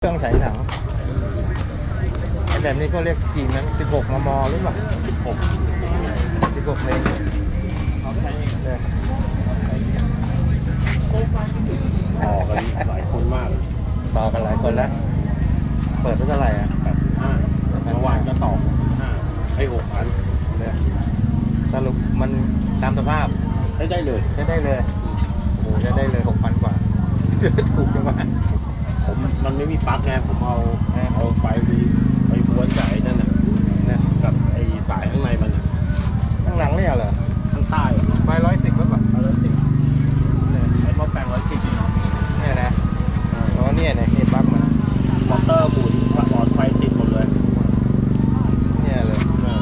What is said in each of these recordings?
เครื่องฉายหนังไอ้แบบนี้ก็เรียกกี่นั้น16 มม หรือเปล่า16 16เมตรเนี่ยต่อกันหลายคนมาก ต่อกันหลายคนแล้วเปิดไปเท่าไหร่อะห้าเมื่อวานก็ต่อห้าให้หกพันเนี่ยสรุปมันตามสภาพได้ได้เลยจะได้เลยโอ้โหจะได้เลย6,000กว่าถูกจังหวะ ผมมันไม่มีปลั๊กไงผมเอาเอาไฟไปไปม้วนกับไอ้นั่นน่ะเนี่ยกับไอ้สายข้างในมันน่ะข้างหลังเนี่ยเหรอข้างใต้อะไฟร้อยสิบก็แบบเอาแล้วติดเนี่ยไอ้หม้อแปลงร้อยสิบเนี่ยนะอ๋อเนี่ยเนี่ยนี่ปลั๊กมันมอเตอร์หมุนหลอดไฟติดหมดเลยเนี่ยเลยเออ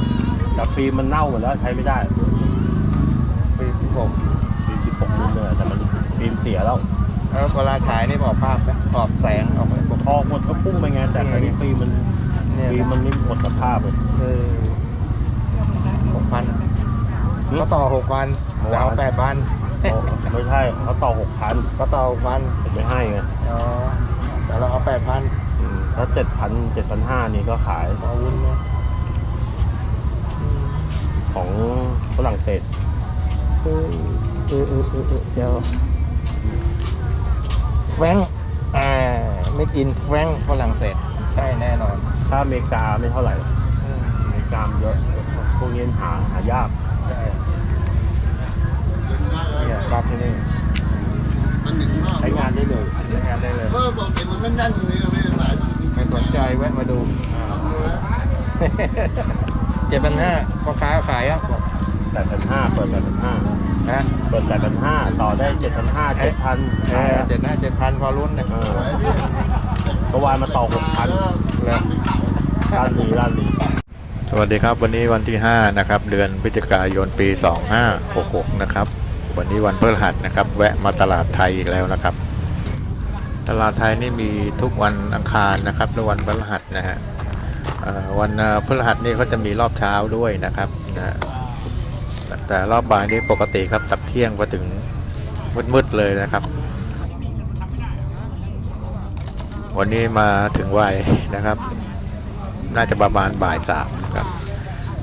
แต่ฟิล์มมันเน่าหมดแล้วใช้ไม่ได้ปีสิบหกฟิล์มสิบหกมิลเลยแต่มันฟิล์มเสียแล้ว แล้วเวลาฉายนี่ออกภาพไหมออกแสงออกอะไรปกพอหมดก็พุ่งไปไงแต่คราวนี้ฟิล์มมันเนี่ยฟิล์มมันไม่หมดสภาพเลย เออหกพันก็ต่อหกพันแต่เอาแปดพันเอาไม่ใช่เขาต่อหกพันก็ต่อหกพันผมไม่ให้ไงอ๋อแต่เราเอาแปดพันอืมถ้าเจ็ดพันเจ็ดพันห้านี่ก็ขายเอาวุ้นเนี่ยอืมของฝรั่งเศส เออเออเออเออเออเดี๋ยว แฟรงค์อ่าไม่กินแฟรงค์ฝรั่งเศส ใช่แน่นอน ถ้าอเมริกาไม่เท่าไหร่อืมอเมริกามันเยอะพวกนี้หาหายากใช่เนี่ยรับที่นี่ใช้งานได้เลยใช้งานได้เลยเออปกติมันไม่แน่นตรงนี้นะพี่หลายตรงนี้ไม่สนใจแวะมาดูเจ็ดพันห้าพ่อค้าขายอะบอกแปดพันห้าเปิดแปดพันห้า นะเปิดแปดพันห้าต่อได้เจ็ดพันห้าเจ็ดพันเออเจ็ดห้าเจ็ดพันพอรุ่นเนี่ยเออก็วานมาต่อหกพันแล้วร้านนี้ร้านนี้สวัสดีครับ วันนี้วันที่ 5 นะครับ เดือนพฤศจิกายนปี 2566 นะครับ วันนี้วันพฤหัสนะครับ แวะมาตลาดไทยอีกแล้วนะครับ ตลาดไทยนี่มีทุกวันอังคารนะครับและวันพฤหัสนะฮะเอ่อวันเอ่อพฤหัสนี่เขาจะมีรอบเช้าด้วยนะครับนะ แต่รอบบ่ายนี่ปกติครับตักเที่ยงมาถึงมืดๆเลยนะครับ วันนี้มาถึงวัยนะครับ น่าจะประมาณบ่ายสามนะครับ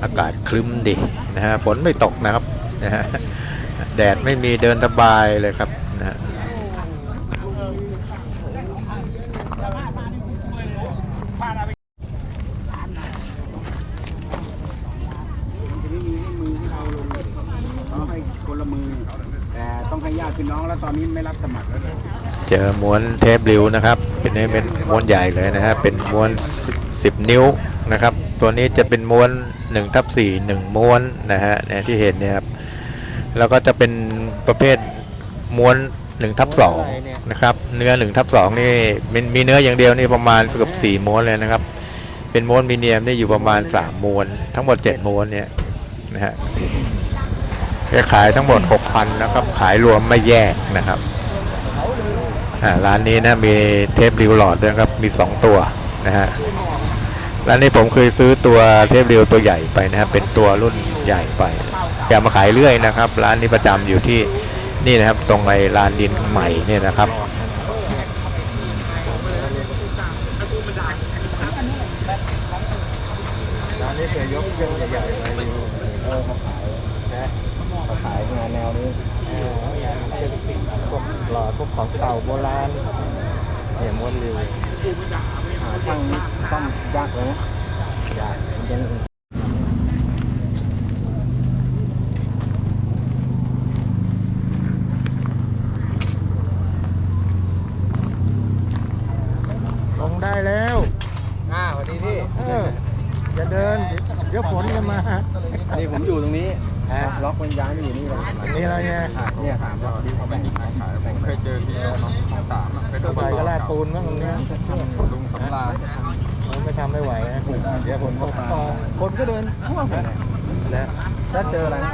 อากาศคลึ้มดีนะฮะฝนไม่ตกนะครับนะฮะแดดไม่มีเดินสบายเลยครับนะฮะ จะไม่มีให้มือให้เราลงเขาให้คนละมือ แต่ต้องให้ญาติ พี่น้องแล้วตอนนี้ไม่รับสมัครแล้วเนี่ยเจอม้วนเทปริวนะครับ เป็นนี้เป็นม้วนใหญ่เลยนะฮะเป็นม้วน 10 นิ้วนะครับ ตัวนี้จะเป็นม้วน1ทับ4 1ม้วนนะฮะเนี่ยที่เห็นเนี่ยครับแล้วก็จะเป็นประเภทม้วน1ทับ2นะครับเนื้อ1ทับ2นี่มันมีเนื้ออย่างเดียวนี่ประมาณเกือบ4ม้วนเลยนะครับ เป็นม้วนมีเนียมนี่อยู่ประมาณ 3ม้วนทั้งหมด 7 ม้วนเนี่ยนะฮะ จะขายทั้งหมด 6,000นะครับ ขายรวมไม่แยกนะครับร้านนี้นะมีเทปริวหลอดด้วยครับ มี 2 ตัวนะฮะร้านนี้ผมเคยซื้อตัวเทปริวตัวใหญ่ไปนะครับเป็นตัวรุ่นใหญ่ไปแกมาขายเรื่อยนะครับ ร้านนี้ประจำอยู่ที่นี่นะครับ ตรงไอ้ลานดินใหม่เนี่ยนะครับ ร้านนี้เคยยกเครื่องใหญ่ๆมารีวิวเออมาขายนะมาขายงานแนวนี้เอองานเครื่องปิดพวกหลอดพวก ของเก่าโบราณเนี่ยม้วนริวหาช่างนี่ต้องยากเลยนะยากมันยัง ลงได้แล้ว อ่าสวัสดีพี่ เอออย่าเดิน เดี๋ยวฝนจะมา นี่ผมอยู่ตรงนี้ ฮะ ล็อกมันย้ายมาอยู่นี่แล้ว อันนี้อะไรเนี่ย อะเนี่ยถามว่าที่เขาไม่มีของขายผมเคยเจอที่น้องของสามเป็น ไปก็ลาดปูนบ้างตรงเนี้ย ลุงสำราญ มันไม่ทำไม่ไหวนะ เดี๋ยวผมก็มาคนก็เดินทั่วไปเลย นะ ถ้า เจออะไรนะ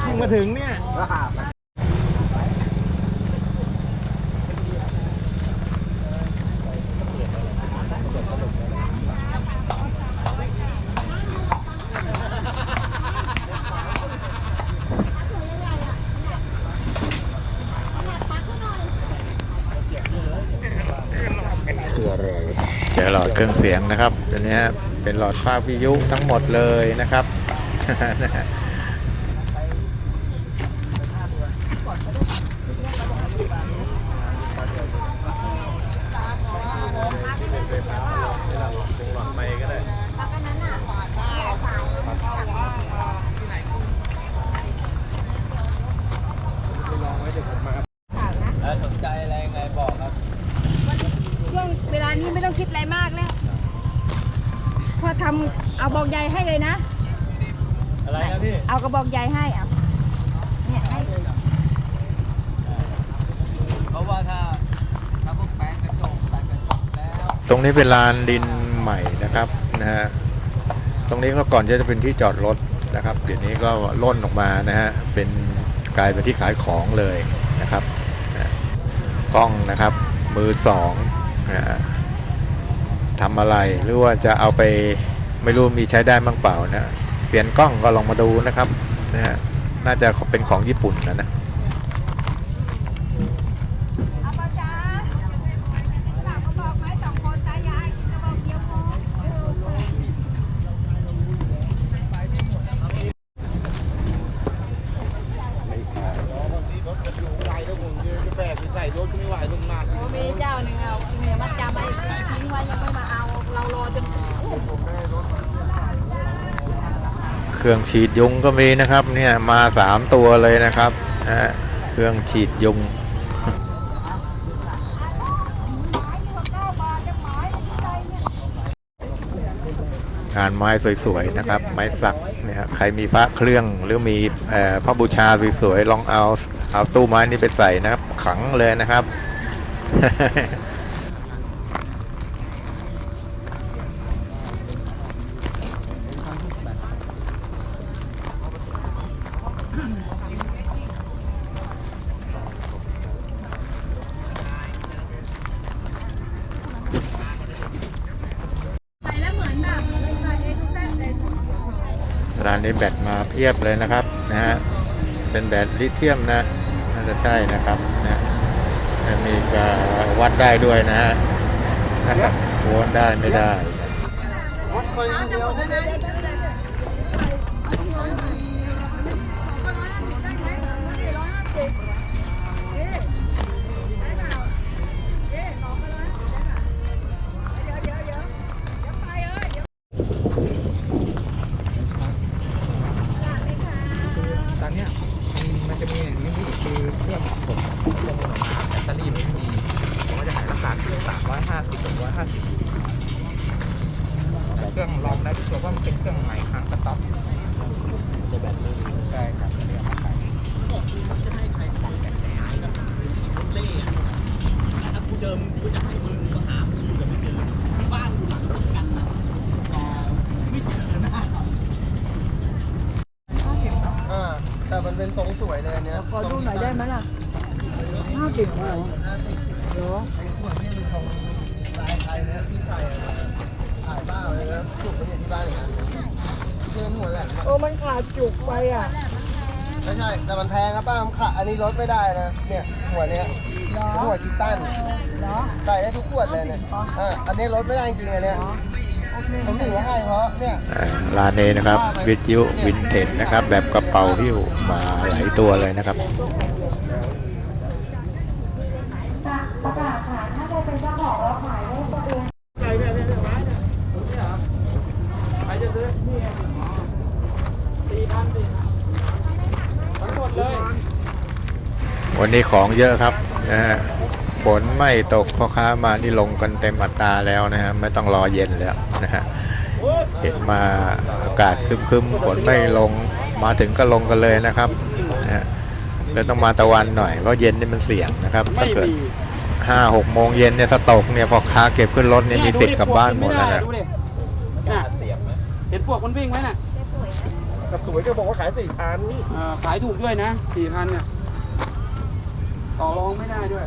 เพิ่งมาถึงเนี่ยก็หาไปคืออะไรเจอหลอดเครื่องเสียงนะครับตัวเนี้ยเป็นหลอดภาควิทยุทั้งหมดเลยนะครับ ไปก็ได้ สนใจอะไรไงบอกครับ ช่วงเวลานี้ไม่ต้องคิดอะไรมากแล้ว พอทำเอาบอกใหญ่ให้เลยนะ อะไรครับพี่ เอากระบอกใหญ่ให้เอาเนี่ยให้เลยเพราะว่าถ้าถ้าพวกแปลงกระจกแปลงกระจกแล้วตรงนี้เป็นลานดินใหม่นะครับนะฮะ ตรงนี้ก็ก่อนจะเป็นที่จอดรถนะครับ เดี๋ยวนี้ก็ล่นออกมานะฮะ เป็นกลายเป็นที่ขายของเลยนะครับนะกล้องนะครับ มือสองนะฮะ ทำอะไร หรือว่าจะเอาไปไม่รู้มีใช้ได้บ้างเปล่านะเสียนกล้องก็ลองมาดูนะครับนะฮะน่าจะเป็นของญี่ปุ่นนะนะ เอาปะจ๊ะสามกระบอกไหมสองคนตายายกระบอกเดียวพอ บางทีรถมันอยู่ไกลแล้วผมจะแบกไปใส่รถก็ไม่ไหวลงนาที มีเจ้าหนึ่งเอาเมียมัดจำไว้ทิ้งไว้ยังไม่มาเอา เรารอจน เครื่องฉีดยุงก็มีนะครับ เนี่ยมาสามตัวเลยนะครับฮะเครื่องฉีดยุงงานไม้สวยๆนะครับ ไม้สักเนี่ยใครมีพระเครื่องหรือมีพระบูชาสวยๆลองเอาเอาตู้ไม้นี้ไปใส่นะครับ ขังเลยนะครับ ใส่แล้วเหมือนแบบใส่เอ็กซ์แเลย ร้า นนี้แบตมาเพียบเลยนะครับนะฮะเป็นแบตลิเธียมนะน่าจะใช่นะครับนะมีการวัดได้ด้วยนะฮะวัดได้ไม่ได้ โอ้มันขาดจุกไปอะไม่ใช่ แต่มันแพงครับป้ามันขาอันนี้ลดไม่ได้นะ เนี่ยหัวเนี้ยเป็นหัวจิตันใส่ได้ทุกขวดเลยเนี่ยอ่าอันนี้ลดไม่ได้จริงๆเลยเนี่ยผมถือว่าให้เพราะเนี่ยอ่าร้านนี้นะครับ วิทยุวินเทจนะครับ แบบกระเป๋าหิ้วมาหลายตัวเลยนะครับ ใครจะซื้อนี่สี่พันสี่ทั้งหมดเลย วันนี้ของเยอะครับนะฮะฝนไม่ตกพ่อค้ามานี่ลงกันเต็มอัตราแล้วนะฮะไม่ต้องรอเย็นแล้วนะฮะเห็นมาอากาศครึมๆฝนไม่ลงมาถึงก็ลงกันเลยนะครับนะฮะแล้วต้องมาตะวันหน่อยเพราะเย็นนี่มันเสี่ยงนะครับถ้าเกิดห้าหกโมงเย็นเนี่ยถ้าตกเนี่ยพ่อค้าเก็บขึ้นรถนี่มีติดกลับบ้านหมดแล้วนะดูดิน่ะเสียบเห็นพวกมันวิ่งไหมน่ะกับสวยก็บอกว่าขายสี่พันเอ่อขายถูกด้วยนะสี่พันเนี่ย ต่อรองไม่ได้ด้วย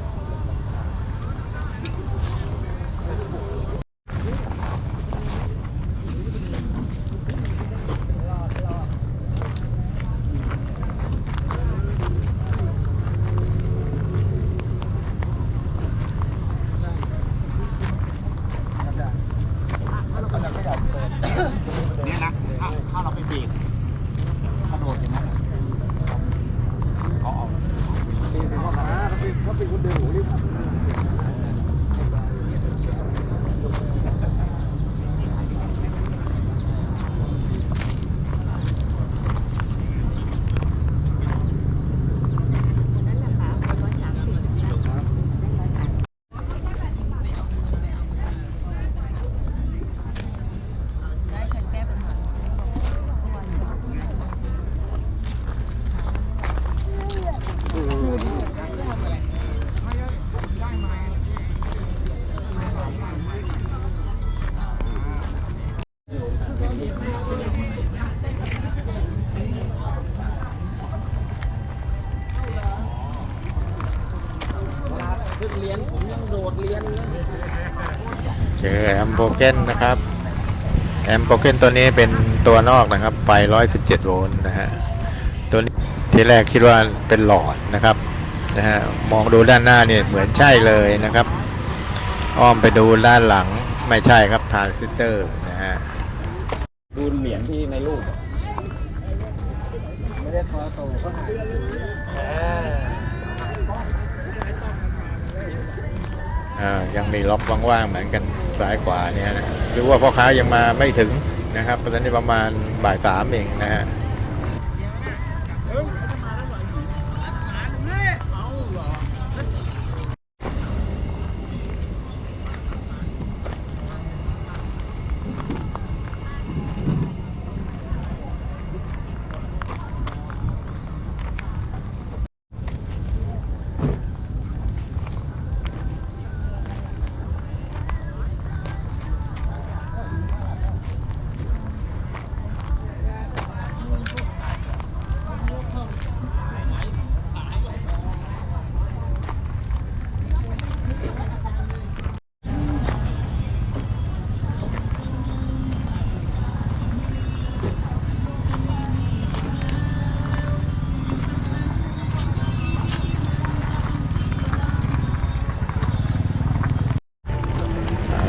เจอแอม โบเกนนะครับแอมโบเกนตัวนี้เป็นตัวนอกนะครับ ไฟ 117 โวลต์นะฮะตัวนี้ทีแรกคิดว่าเป็นหลอดนะครับนะฮะมองดูด้านหน้าเนี่ยเหมือนใช่เลยนะครับ อ้อมไปดูด้านหลังไม่ใช่ครับทรานซิสเตอร์นะฮะดูเหรียญที่ในรูปไม่ได้คอโตก็หายอ่ายังมีล็อกว่างๆเหมือนกัน ซ้ายขวาเนี่ยนะหรือว่าพ่อค้ายังมาไม่ถึงนะครับตอนนี้ประมาณบ่ายสามเองนะฮะ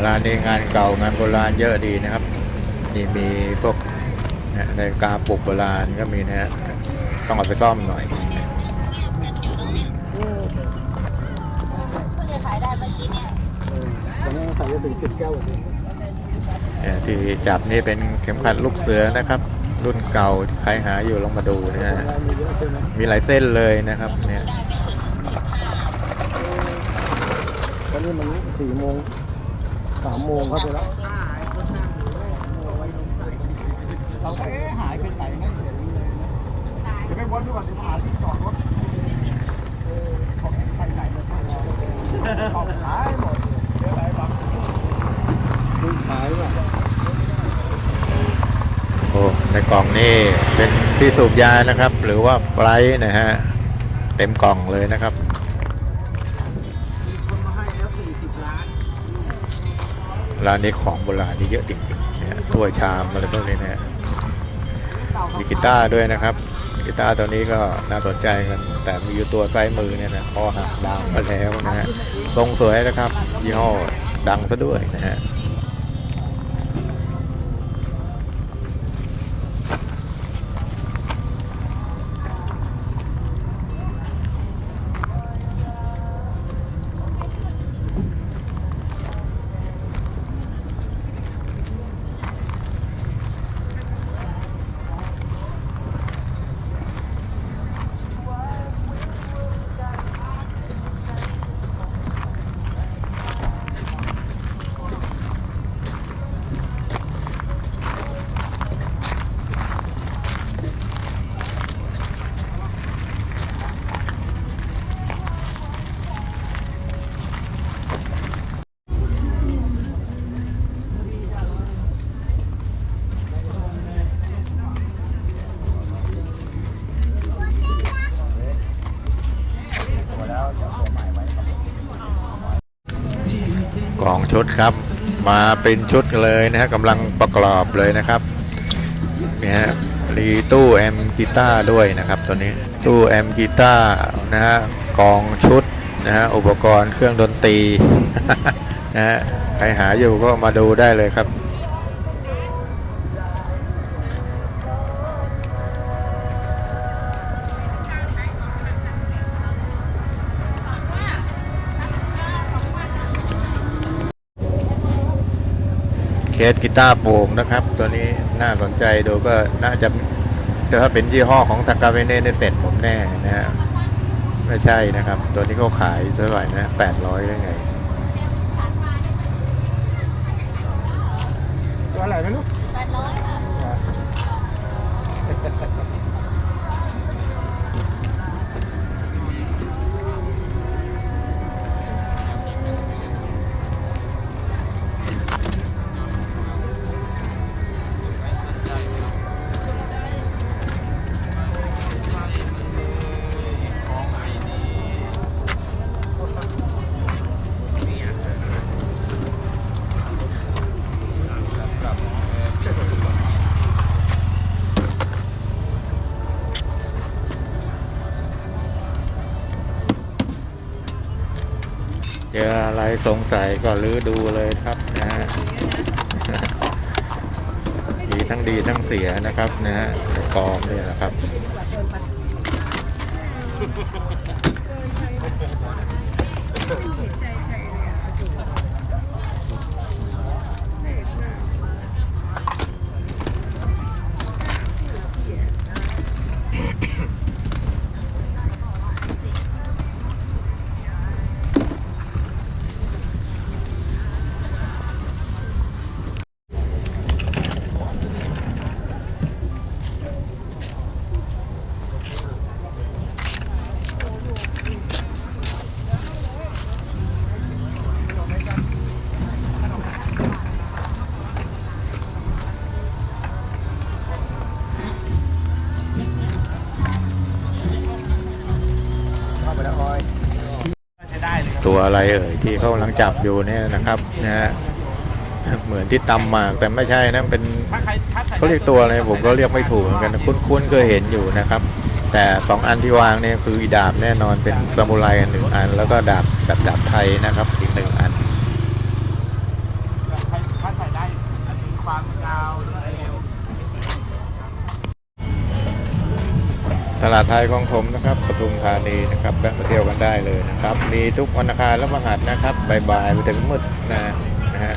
ร้านนี้งานเก่างานโบราณเยอะดีนะครับนี่มีพวกนะนาฬิกาปลุกโบราณก็มีนะฮะต้องเอาไปซ่อมหน่อยตอนนี้ใส่จะถึงสิบแก้วเลยเนี่ยที่จับนี่เป็นเข็มขัดลูกเสือนะครับ รุ่นเก่าที่ใครหาอยู่ลองมาดูนะฮะมีเยอะใช่ไหมมีหลายเส้นเลยนะครับเนี่ยตอนนี้มันสี่โมง สามโมงเข้าไปแล้วเราเอ๊ะหายไปไหนไม่เห็นเลยเดี๋ยวไปวนดูก่อนจะหาที่จอดรถเออของไปไหนเลยของขายหมดเดี๋ยวไหนบ้างดูขายว่ะโอ้ในกล่องนี่เป็นที่สูบยานะครับ หรือว่าไบรท์นะฮะ เต็มกล่องเลยนะครับ ร้านนี้ของโบราณนี่เยอะจริงๆนะฮะถ้วยชามอะไรพวกนี้นะฮะมีกีตาร์ด้วยนะครับกีตาร์ตัวนี้ก็น่าสนใจกัน แต่มีอยู่ตัวไซส์มือเนี่ยนะคอหักดาวมาแล้วนะฮะทรงสวยนะครับยี่ห้อดังซะด้วยนะฮะ กล่องชุดครับ มาเป็นชุดเลยนะฮะกำลังประกอบเลยนะครับนี่ฮะรีตู้แอมกีตาร์ด้วยนะครับตัวนี้ตู้แอมกีตาร์นะฮะกล่องชุดนะฮะอุปกรณ์เครื่องดนตรีนะฮะใครหาอยู่ก็มาดูได้เลยครับ เคสกีตาร์โปร่งนะครับ ตัวนี้น่าสนใจดูก็น่าจะแต่ถ้าเป็นยี่ห้อของทากาเวเน่ในเสร็จผมแน่นะฮะไม่ใช่นะครับ ตัวนี้เขาขายเท่าไหร่นะแปดร้อยได้ไง สงสัยก็รื้อดูเลยครับนะฮะมีทั้งดีทั้งเสียนะครับนะฮะกองเนี่ยนะครับ อะไรเอ่ยที่เขากำลังจับอยู่เนี่ยนะครับนะฮะเหมือนที่ตำหมากแต่ไม่ใช่นะเป็นเขาเรียกตัวอะไรผมก็เรียกไม่ถูกเหมือนกันคุ้นๆเคยเห็นอยู่นะครับ แต่สองอันที่วางเนี่ยคืออีดาบแน่นอนเป็นซามูไรอันหนึ่งอัน แล้วก็ดาบแบบดาบไทยนะครับอีกหนึ่งอัน ลาดไทยคลองถมนะครับปทุมธานีนะครับแวะมาเที่ยวกันได้เลยนะครับ มีทุกวันอังคารและวันหัสนะครับบ่ายๆไปถึงมืดนะนะฮะ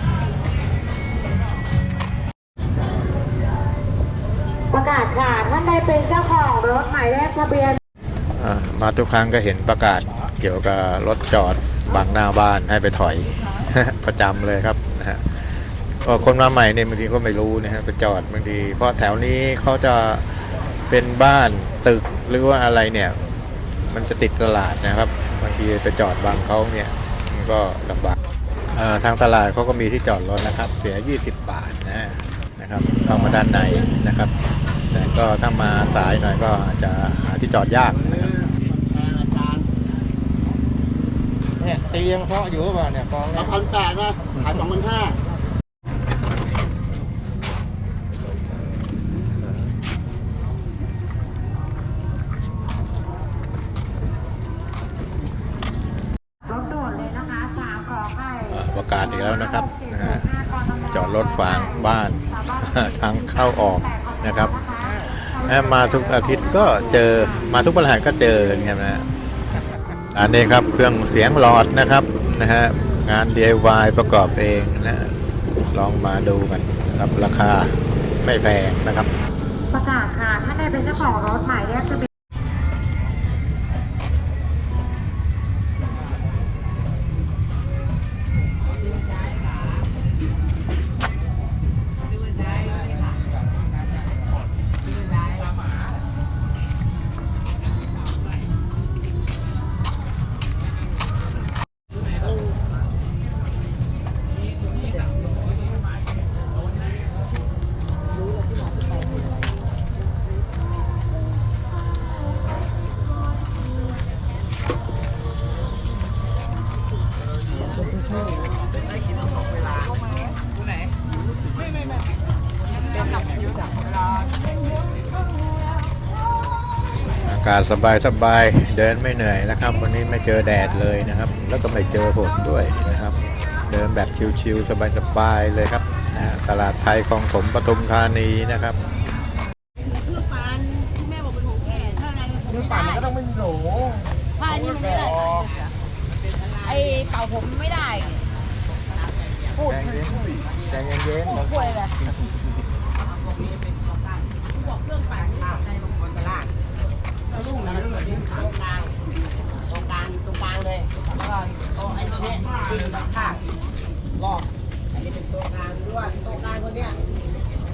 ประกาศค่ะท่านใดเป็นเจ้าของรถหมายเลขทะเบียนอ่ามาทุกครั้งก็เห็นประกาศเกี่ยวกับรถจอดบังหน้าบ้านให้ไปถอยประจำเลยครับนะฮะก็คนมาใหม่เนี่ยบางทีก็ไม่รู้นะฮะไปจอดบางทีเพราะแถวนี้เขาจะ เป็นบ้านตึกหรือว่าอะไรเนี่ย มันจะติดตลาดนะครับบางทีไปจอดบังเขาเนี่ยมันก็ลำบากเอ่อทางตลาดเขาก็มีที่จอดรถนะครับ เสีย 20 บาทนะฮะนะครับเข้ามาด้านในนะครับ แต่ก็ถ้ามาสายหน่อยก็อาจจะหาที่จอดยากนะครับเนี่ยตียังเพาะอยู่หรือเปล่าเนี่ยกองสองพันแปดนะขายสองพันห้าางบ้าน ทางเข้าออกนะครับถ้ามาทุกอาทิตย์ก็เจอมาทุกปัญหาก็เจอกันครับนะฮะอันนี้ครับเครื่องเสียงหลอดนะครับนะฮะงาน DIY ประกอบเองนะลองมาดูกันนะครับราคาไม่แพงนะครับ ประกาศค่ะท่านใดเป็นเจ้าของรถหมายเลขทะเบียนาศสบายสบายเดินไม่เหนื่อยนะครับ วันนี้ไม่เจอแดดเลยนะครับ แล้วก็ไม่เจอฝนด้วยนะครับ เดินแบบชิวๆสบายๆเลยครับนะตลาดไทยคลองถมปทุมธานีนะครับเครื่องปานที่แม่บอกเป็นของแก่ถ้าอะไรมันเรื่องป่านก็ต้องไม่มีโหลผ้านี่มันไม่ได้ไอเป่าผมไม่ได้พูดใจเย็นใจเย็นกล้วยแบบลูกไหนลูกไหนตรงกลาง ตรงกลางตรงกลางเลยแล้วก็โต๊ะไอ้ตัวเนี้ยขึ้นด้านข้างรอบอันนี้เป็นตัวกลางด้วยตัวกลางคนเนี้ย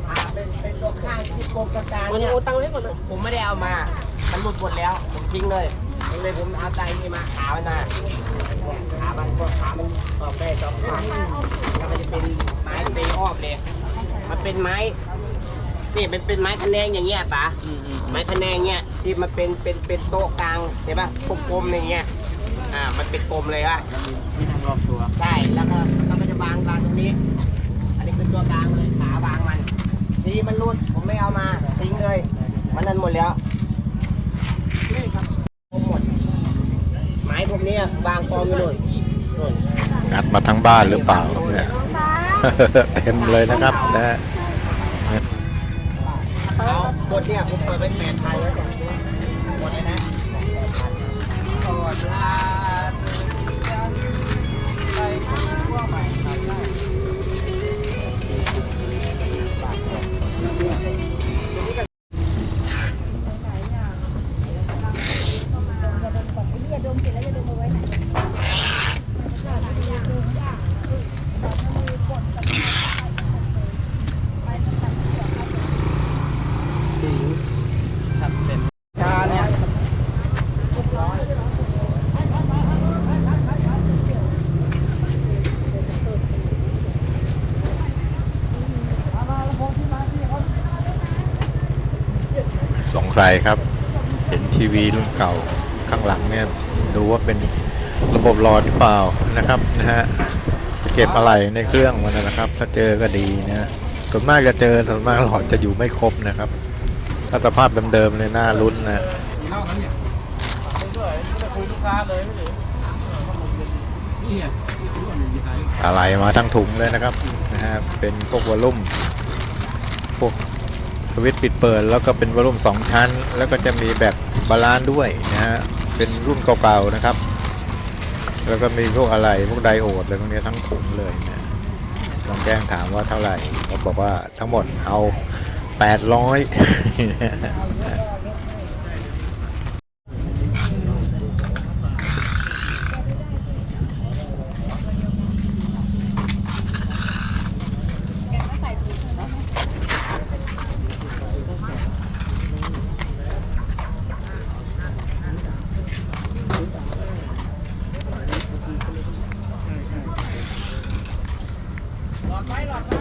อ่าเป็นเป็นตัวข้างที่กลมกลางเนี่ยตังค์ไว้ก่อนผมไม่ได้เอามา มันหลุดหมดแล้ว ผมทิ้งเลยผมเลยผมเอาใจนี่มาขามันมาขามันพวกขามันออกได้สองขางแล้วมันจะเป็นไม้เตยอ้อมเลยมันเป็นไม้ นี่เป็นเป็นไม้คะแนงอย่างเงี้ยป๋าไม้คะแนงเงี้ยที่มันเป็นเป็นเป็นโต๊ะกลางเห็นปะกลมๆอย่างเงี้ยอ่ามันเป็นกลมเลยว่ะมีทางรอบตัวใช่แล้วก็แล้วก็จะวางวางตรงนี้ อันนี้เป็นตัวกลางเลยขาวางมันทีมันรุดผมไม่เอามาทิ้งเลยมันนั่นหมดแล้วนี่ครับผมหมดไม้พวกเนี้ยวางกองอยู่นู่นนู่นมาทั้งบ้านหรือเปล่าเนี่ย เต็มเลยนะครับนะฮะ เขาบทเนี่ยผมเปิดเป็นแมนไทยแล้วเนี่ยบทเลยนะกอดลาไปสีพวกใหม่ทำได้ ชาเนี่ย สงสัยครับ เห็นทีวีรุ่นเก่าข้างหลังเนี่ยดูว่าเป็นระบบหลอดหรือเปล่านะครับนะฮะจะเก็บอะไรในเครื่องมันนะครับ ถ้าเจอก็ดีนะส่วนมากจะเจอส่วนมากหลอดจะอยู่ไม่ครบนะครับ ถ้าสภาพเดิมๆเลยน่าลุ้นนะอะไรมาทั้งถุงเลยนะครับนะฮะเป็นพวกวอลลุ่มพวก วิตช์ปิดเปิดแล้วก็เป็นวอลลุ่มสองชั้น แล้วก็จะมีแบบบาลานซ์ด้วยนะฮะเป็นรุ่นเก่าๆนะครับ แล้วก็มีพวกอะไรพวกไดโอดอะไรพวกนี้ทั้งถุงเลยนะลองแจ้งถามว่าเท่าไหร่เขาบอกว่าทั้งหมดเอา 800 หลอดไฟหลอดไฟ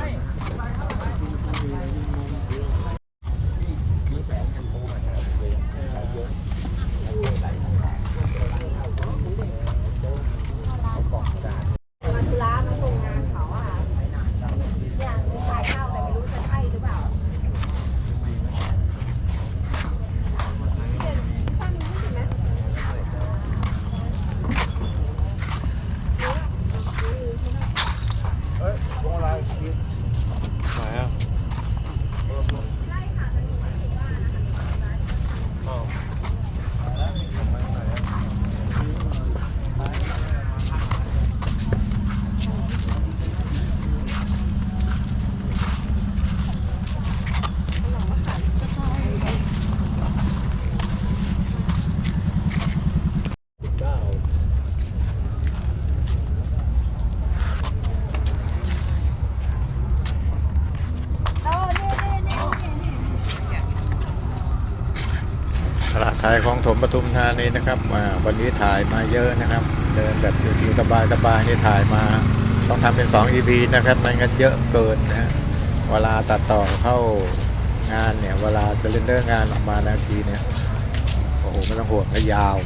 ร้านโรงงานเขาอะค่ะเนี่ยมีขายข้าวแต่ไม่รู้จะใช่หรือเปล่า เฮ้ยพวงอะไรคิดไหนอะอ้าวเก้า ถ่ายของถมปทุมธานีนะครับวันนี้ถ่ายมาเยอะนะครับ เดินแบบชิวๆสบายๆนี่ถ่ายมา ต้องทำเป็น2 EP นะครับมันกันเยอะเกินนะเวลาตัดต่อเข้างานเนี่ยเวลาจะเลนเดอร์งงานออกมานาทีเนี่ยโอ้โหไม่ต้องห่วงก็ยาว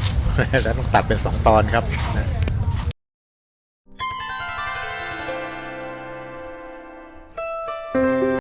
แล้วต้องตัดเป็น 2 ตอนครับนะ